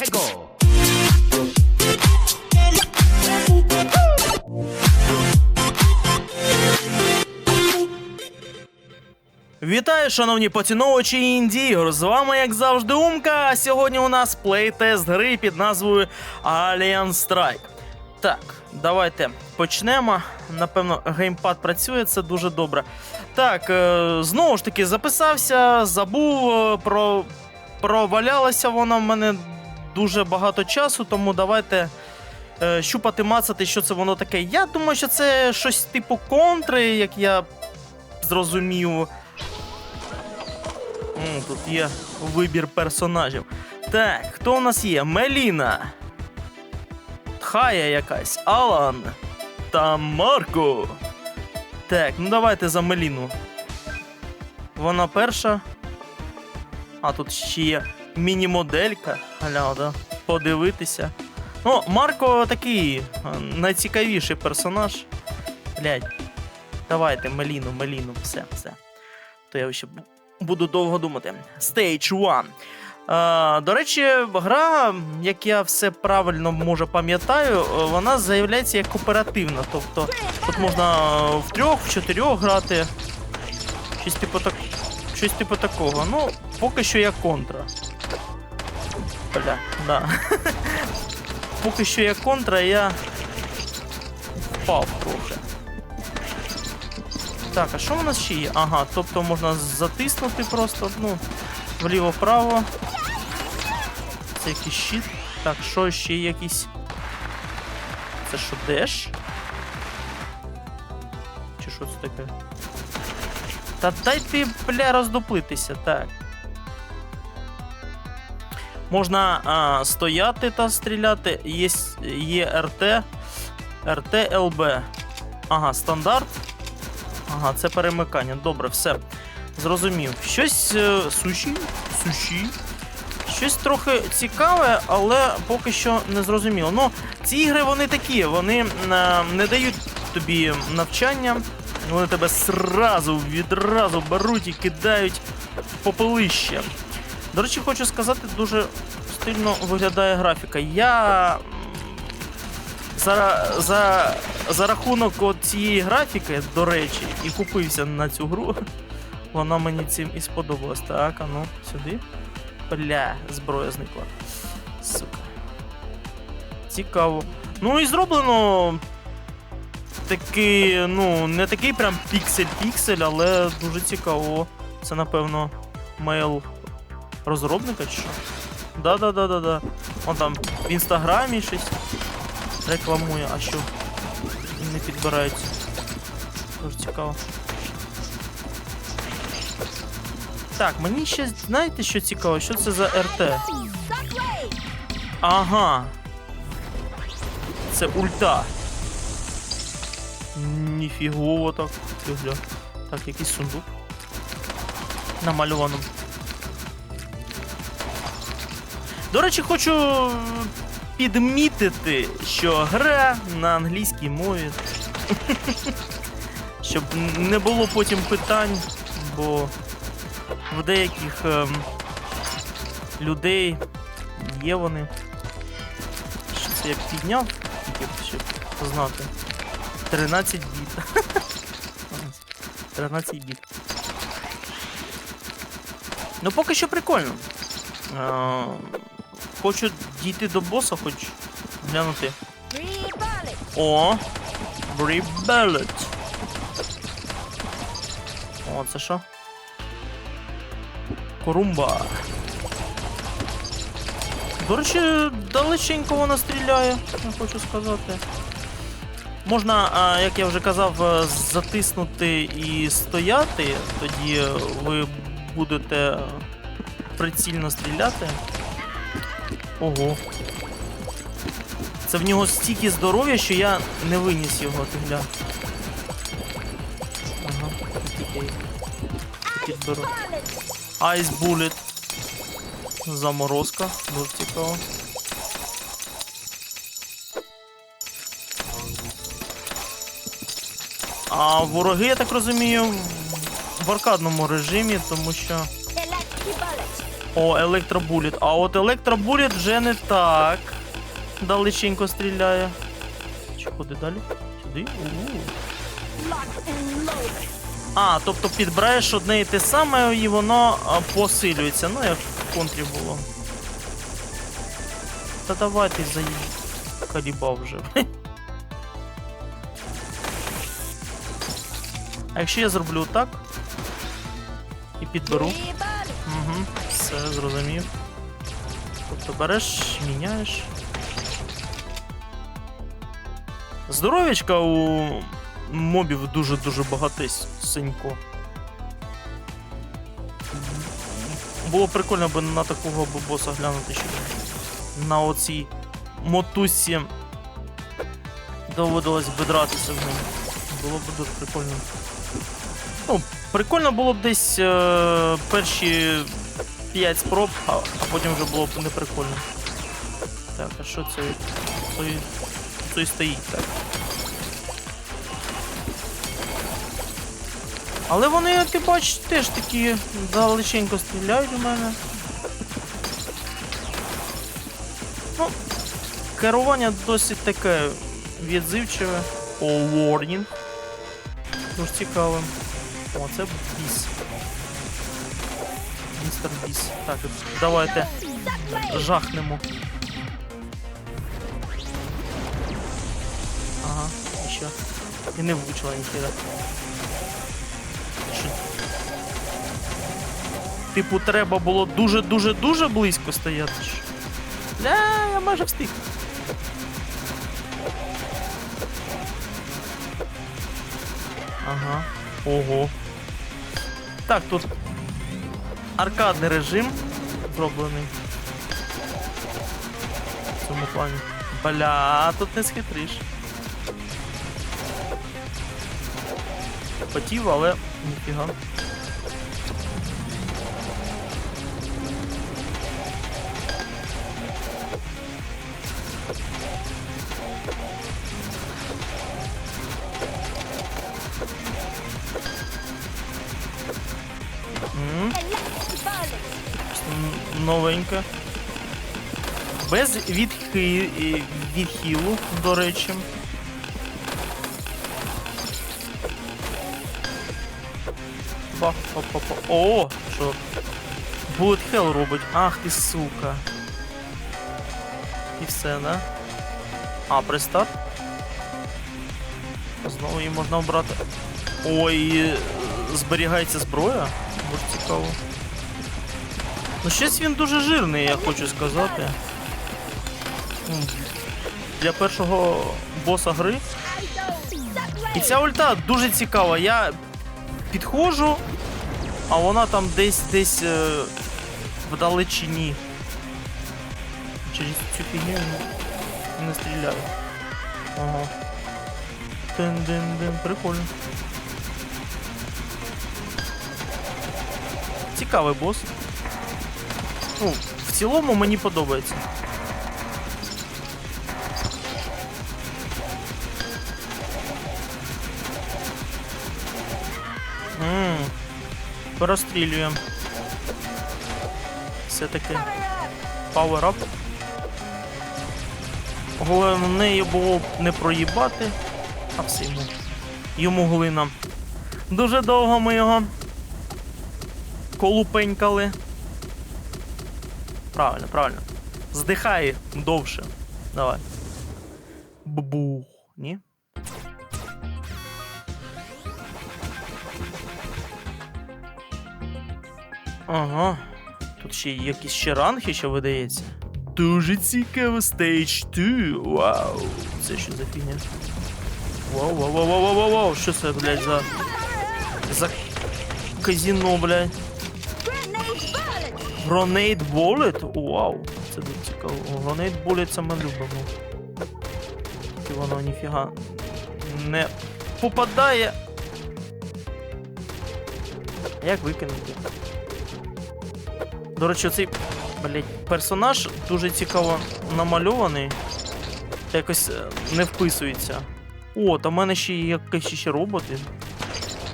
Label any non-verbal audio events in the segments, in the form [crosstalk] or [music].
해고 Вітаю, шановні поціновувачі інді-ігор. З вами, як завжди, Умка. А сьогодні у нас плейтест гри під назвою Alien Strike. Так, давайте почнемо. Напевно, геймпад працює, це дуже добре. Так, е, знову ж таки, записався, забув е, про. Провалялося воно в мене дуже багато часу, тому давайте е, щупати, мацати, що це воно таке. Я думаю, що це щось типу контри, як я зрозумів. М, Тут є вибір персонажів. Так, хто у нас є? Меліна. Тхая якась, Алан та Марко. Так, ну давайте за Меліну. Вона перша. А тут ще міні-моделька. Да? Подивитися. Ну, Марко такий найцікавіший персонаж. Блять. Давайте, Меліну, Меліну, все, все. То я ще буду довго думати. Stage 1. А, до речі, гра, як я все правильно може пам'ятаю, е, вона заявляється як кооперативна. Тобто тут можна в трьох, в чотирьох грати. Щось типу, так... Щось типу такого. Ну, поки що я контра. Бля, да. поки що я контра, я впав трохи. Так, а що в нас ще є? Ага, тобто можна затиснути просто, ну, вліво-вправо. Це якийсь щит. Так, що ще якийсь. Це що, деш? Чи що це таке? Та дай ти, бля, роздуплитися, так. Можна а, стояти та стріляти. Є, є РТ. РТ. Ага, стандарт. Ага, це перемикання. Добре, все. Зрозумів. Щось е, суші. Суші. Щось трохи цікаве, але поки що не зрозуміло. Ну, ці ігри вони такі, вони е, не дають тобі навчання. Вони тебе сразу, відразу беруть і кидають в попелище. До речі, хочу сказати, дуже стильно виглядає графіка. Я за, за, за рахунок цієї графіки, до речі, і купився на цю гру. [laughs] Вона мені цим і сподобалась. Так, а ну, сюди. Бля, зброя зникла. Сука. Цікаво. Ну і зроблено. Такий, ну, не такий прям піксель-піксель, але дуже цікаво. Це, напевно, мейл розробника чи що? Да-да-да-да-да. Он там в інстаграмі щось рекламує, а що не підбирається. Дуже цікаво. Так, мені ще знаєте, що цікаво? Що це за РТ? Ага. Це ульта. Ніфігово так. Так, якийсь сундук. Намальовано. До речі, хочу підмітити, що гра на англійській мові. [laughs] Щоб не було потім питань, бо в деяких ем, людей є вони. Що це я підняв, тільки щоб знати. 13 біт. [laughs] 13 біт. Ну, поки що прикольно. Е, хочу дійти до боса, хоч глянути. О! Брібелет. О, це що? Корумба. До речі, далеченько вона стріляє, я хочу сказати. Можна, як я вже казав, е, затиснути і стояти, тоді ви будете прицільно стріляти. Ого. Це в нього стільки здоров'я, що я не виніс його, ти гля. Ага, тільки підберу. Ice Bullet. Заморозка. Дуже цікаво. А вороги, я так розумію, в аркадному режимі, тому що О, електробуліт. А от електробуліт вже не так. Далеченько стріляє. Чи куди далі? Сюди? У-у. А, тобто підбираєш одне і те саме, і воно посилюється. Ну, як в контрі було. Та давай ти заїдь. Калібав вже. [laughs] А якщо я зроблю так і підберу. Все, зрозумів. Тобто береш, міняєш. Здоров'ячка у мобів дуже-дуже багатесенько. Було прикольно би на такого б боса глянути, що на оцій мотузці доводилось би дратися з ним. Було б дуже прикольно. Ну, прикольно було б десь е, перші 5 спроб, а, а потім вже було б не прикольно. Так, а що це? Це і стоїть так. Але вони, ти бачиш, теж такі далеченько стріляють у мене. Ну, керування досить таке відзивчиве. О, warning. Дуже цікаво. О, це біс. Містер біс. Так, давайте жахнемо. Ага, і що? І не влучила. Що? Типу, треба було дуже-дуже-дуже близько стояти. Ля, я майже встиг. Ага. Ого. Так, тут аркадний режим зроблений. В цьому плані. Бля, тут не схитриш. Хотів, але ніфіга. Без відхи... і- відхилу, до речі. Бах, па, па, па. О, що? Bullet Hell робить. Ах ти сука. І все, да? А, пристарт. Знову її можна обрати. Ой, зберігається зброя. Може цікаво. Ну щось він дуже жирний, я хочу сказати. Для першого боса гри. І ця ульта дуже цікава. Я підходжу, а вона там десь десь е, вдалечині. Через цю фігню не, стріляю. Ага. Дин-дин-дин, прикольно. Цікавий бос. Ну, в цілому мені подобається. Порозстрілюємо. Все-таки. Up. Головне було б не проїбати, а все йому. Йому глина. Дуже довго ми його колупенькали. Правильно, правильно. Здихай довше. Давай. Бубух. Ні? Ага. Тут ще якісь ще ранги, що видається. Дуже цікаво стейдж 2. Вау. Це що за фігня? Вау, вау, вау, вау, вау, вау, вау. Що це, блядь, за. За казіно, блядь. Grenade Bullet? Вау, це дуже цікаво. Grenade Bullet це ми любимо. І воно ніфіга не попадає. Як викинути? До речі, цей блять, персонаж дуже цікаво намальований. Якось е, не вписується. О, там в мене ще є якісь ще роботи.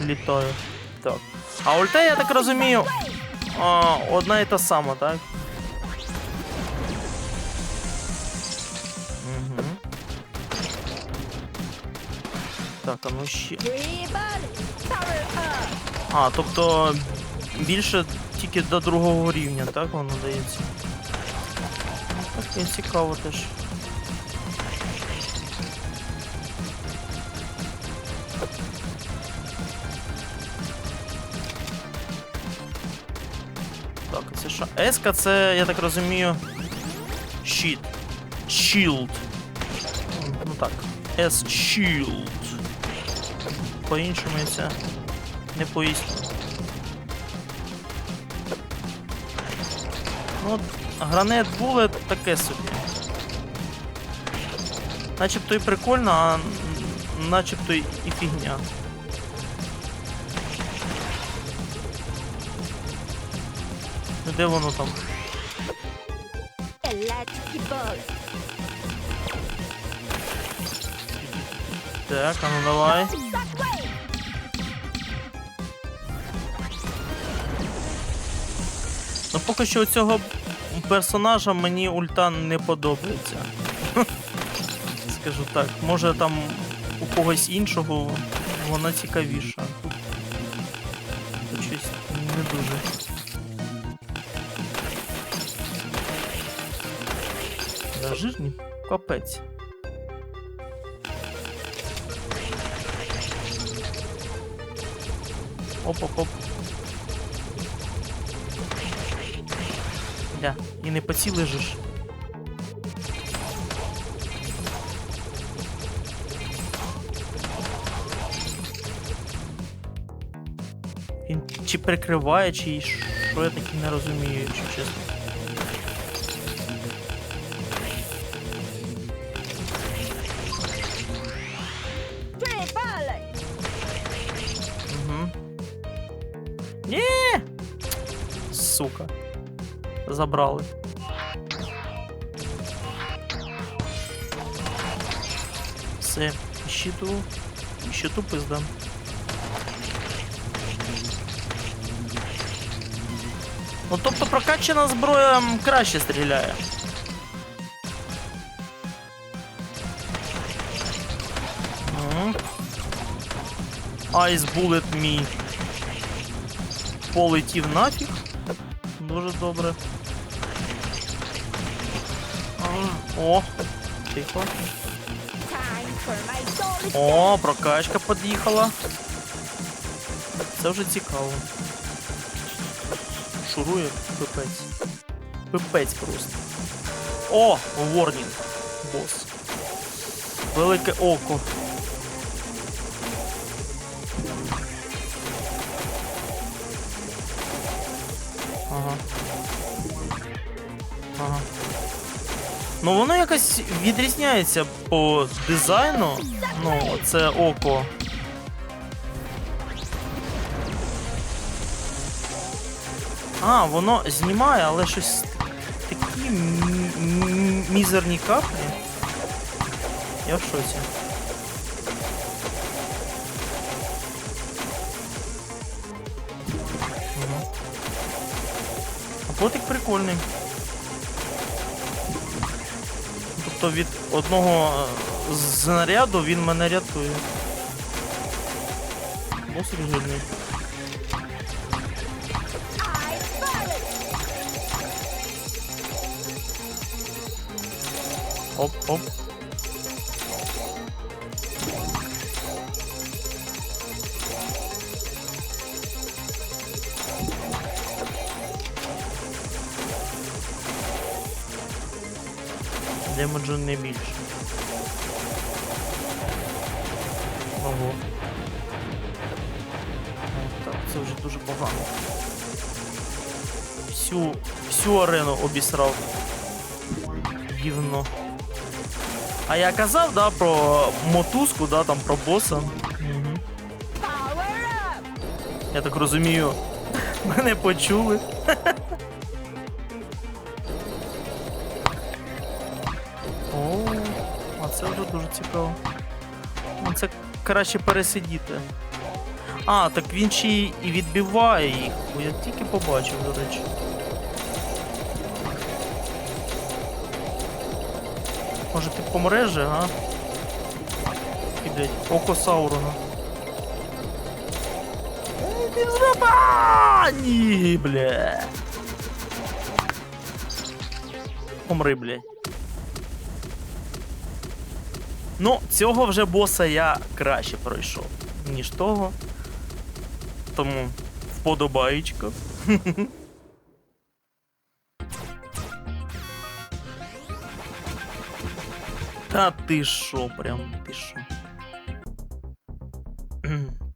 Літають. Так. А ульта, я так розумію, а, одна і та сама, так? Угу. Так, а ну ще. А, тобто більше тільки до другого рівня, так воно дається. Так, цікаво теж. Так, це що? Еска це, я так розумію. Щит. Shield. Ну так. S Shield. По-іншому це не поясню. Ну, гранет булет таке собі. Начебто і прикольно, а начебто і фігня. Де воно там? Так, а ну давай. Поки що цього персонажа мені ульта не подобається. [laughs] Скажу так, може там у когось іншого вона цікавіша. Тут щось не дуже. Да, жирні капець. Оп-оп-оп. Ля, і не поцілиш. ж. Він чи прикриває, чи що я таки не розумію, якщо чесно. Забрали. Все, щиту. Щиту пизда. Ну тобто прокачана зброя краще стріляє. Айс Bullet мій полетів нафіг. Дуже добре. О, тихо. О, прокачка під'їхала. Це вже цікаво. Шурує пипець. Пипець просто. О, ворнінг. Бос. Велике око. Ну воно якось відрізняється по дизайну. Ну, це око. А, воно знімає, але щось такі мізерні каплі. Я в шоці. Ага. А потик прикольний. Тобто від одного е, знаряду він мене рятує. Досить жирний. Оп, Демеджу не більше. Ого. Так, це вже дуже погано. Всю, всю арену обісрав. Гівно. А я казав, да, про мотузку, да, там про боса. Угу. Я так розумію, [laughs] мене почули. Краще пересидіти. А, так він ще і відбиває їх, бо я тільки побачив, до речі. Може ти помреш же, а? І, блядь, око Саурона. Ні, бля. Помри, блядь. Ну, цього вже боса я краще пройшов, ніж того. Тому вподобаєчко. [laughs] Та ти шо, прям ти шо.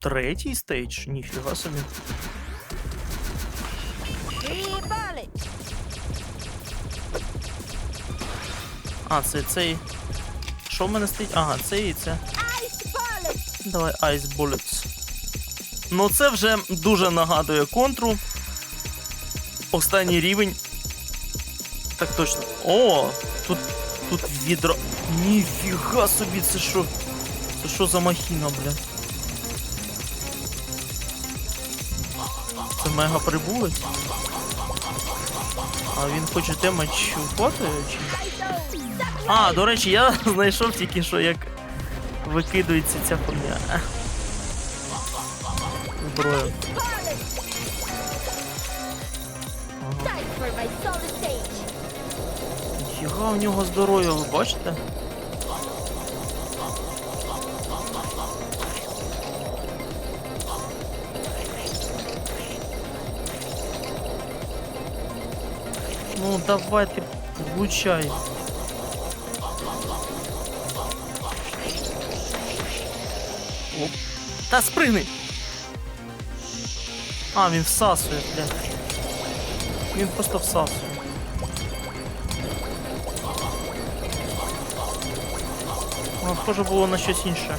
Третій стейдж? Ніфіга собі. А, це цей. Що в мене стоїть? Ага, це і це. Давай Ice Bullets. Ну це вже дуже нагадує контру. Останній рівень. Так точно. О! Тут. Тут відро. Ніфіга собі, це що? Це що за махіна, бля? Це мега прибулець? А він хоче демедж вхватує чи? А, до речі, я [laughs] знайшов тільки що як викидується ця хуйня. Stage. Ніфіга у нього здоров'я, ви бачите? Ну, давай ти влучай. Та спригни! А, він всасує, бля. Він просто всасує. Ну, схоже було на щось інше.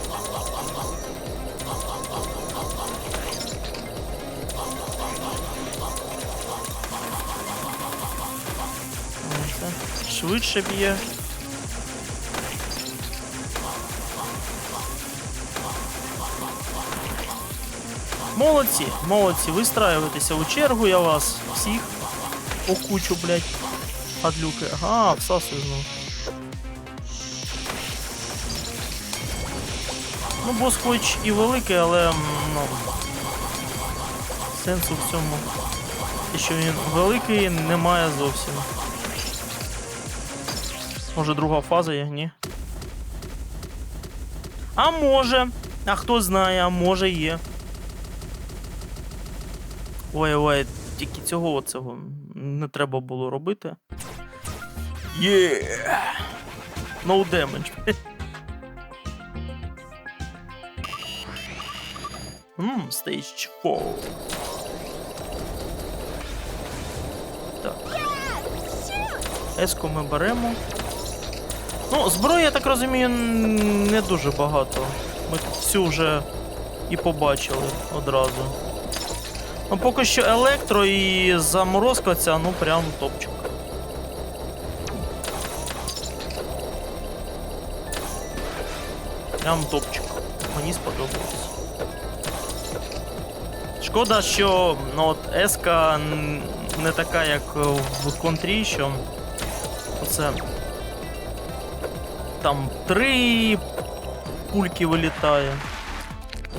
Швидше б'є. Молодці, молодці, вистраюєтеся у чергу, я вас всіх у кучу, блядь, падлюки. Ага, всасую знову. Ну, бос хоч і великий, але ну, сенсу в цьому. Те, що він великий, немає зовсім. Може друга фаза є, ні? А може. А хто знає, а може є. Ой, ой, тільки цього оцього не треба було робити. Є! No damage. [laughs] Ммм, stage 4. Так. Еску ми беремо. Ну, зброї, я так розумію, не дуже багато. Ми тут всю вже і побачили одразу. Ну, поки що електро і заморозка ця, ну прям топчик. Прям топчик. Мені сподобалось. Шкода, що ну, от еска не така, як в контрі, що оце там три пульки вилітає.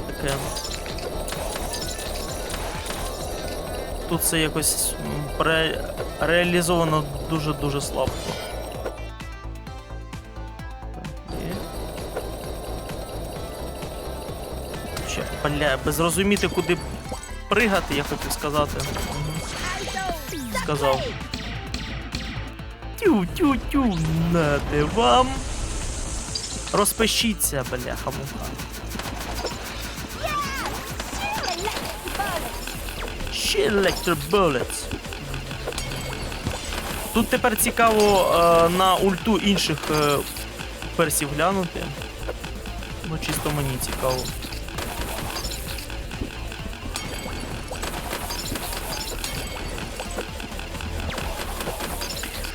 Таке. Тут це якось м, пре... реалізовано дуже-дуже слабко. Ще, бля, без розуміти, куди пригати, я хотів сказати. Сказав. Тю-тю-тю, нате вам. Розпишіться, бляха муха. Bullets. Тут тепер цікаво е, на ульту інших е, персів глянути. Ну, чисто мені цікаво.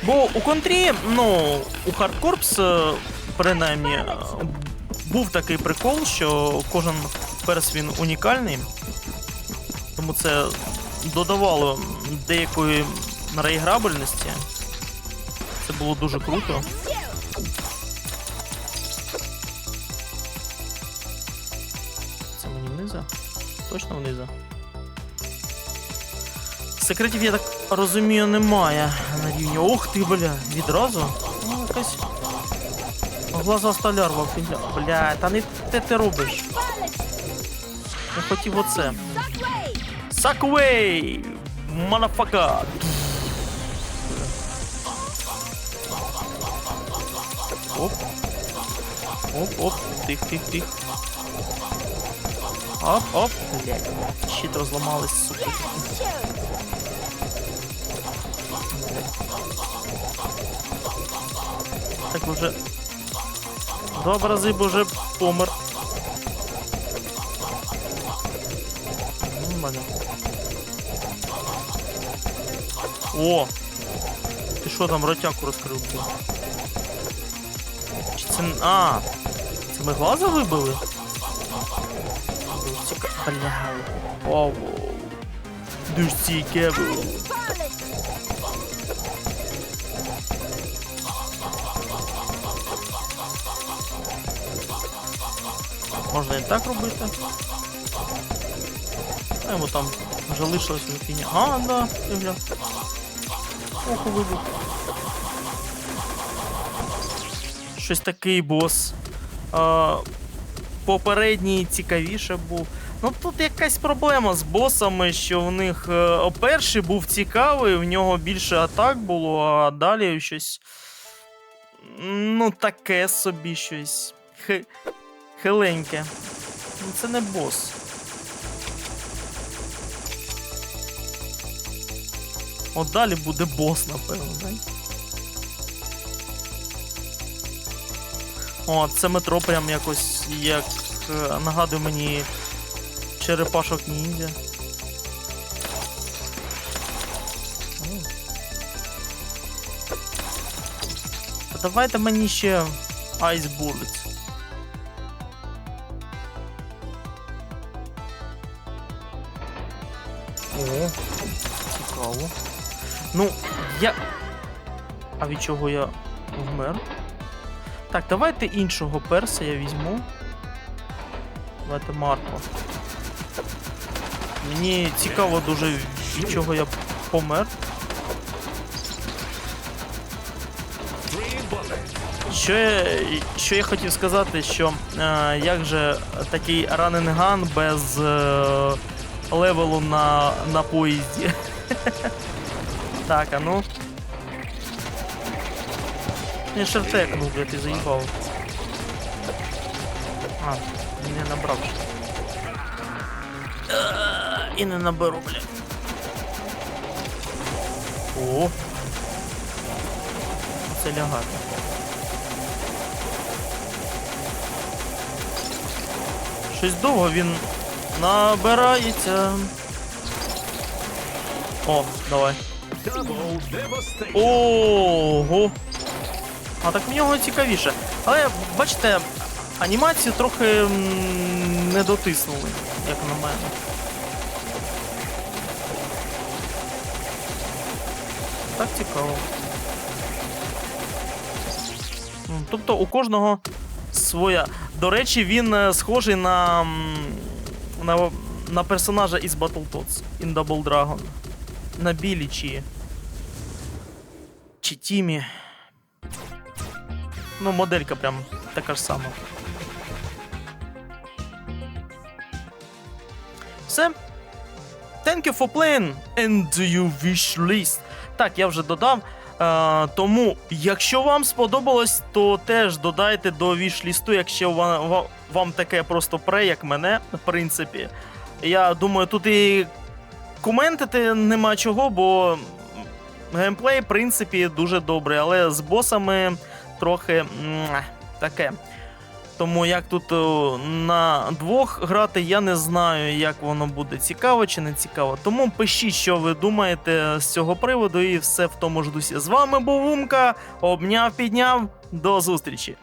Бо у контрі, ну, у Hardcorps, е, принаймні, е, був такий прикол, що кожен перс він унікальний. Тому це додавало деякої реіграбельності. Це було дуже круто. Це мені внизу? Точно внизу. Секретів, я так розумію, немає на рівні. Ох ти, бля, відразу. Ну, якась. Глаза столярва, бля. Та не те ти робиш. Я хотів оце. Саквей! Манафака! Оп. Оп, оп, тих, тих, тих. Оп, оп. Блядь, щит розламались, сука. Так вже. Два рази б уже помер. О! Ти що там ротяку блін? Чи це. А! Це ми глаза вибили? Бля. Вау. Дуже цікаво. Можна і так робити. А йому там вже лишилось на фіні. А, да, я глянь. Ох, вибух. Щось такий бос. А, попередній цікавіше був. Ну тут якась проблема з босами, що в них е, перший був цікавий, в нього більше атак було, а далі щось. Ну, таке собі щось. Хе... Хиленьке. Це не бос. От далі буде бос, напевно, так? О, це метро прям якось як е, нагадує мені черепашок ніндзя. Та давайте мені ще Ice я. А від чого я вмер? Так, давайте іншого перса я візьму. Давайте Марко. Мені цікаво дуже від чого я помер. Що я, що я хотів сказати, що е, як же такий раненган без е, левелу на, на поїзді. [laughs] так, а ну. Не шертек, ну, бля, ти заїбав. А, не набрав ще. Е, не наберу, бля. О. Це лягати. Щось довго він набирається. О, давай. Ого. А так в нього цікавіше. Але бачите, анімацію трохи не дотиснули, як на мене. Так цікаво. Тобто у кожного своя. До речі, він е, схожий на, на, на персонажа із Battletoads in Double Dragon. На Білі чи. Ну, моделька прям така ж сама. Все. Thank you for playing and you wish list. Так, я вже додав. Е, тому, якщо вам сподобалось, то теж додайте до віш-лісту, якщо вам, вам таке просто пре, як мене, в принципі. Я думаю, тут і коментити нема чого, бо геймплей, в принципі, дуже добрий, але з босами трохи таке. Тому як тут на двох грати, я не знаю, як воно буде цікаво чи не цікаво. Тому пишіть, що ви думаєте з цього приводу, і все в тому ж дусі. З вами був Умка. Обняв, підняв. До зустрічі!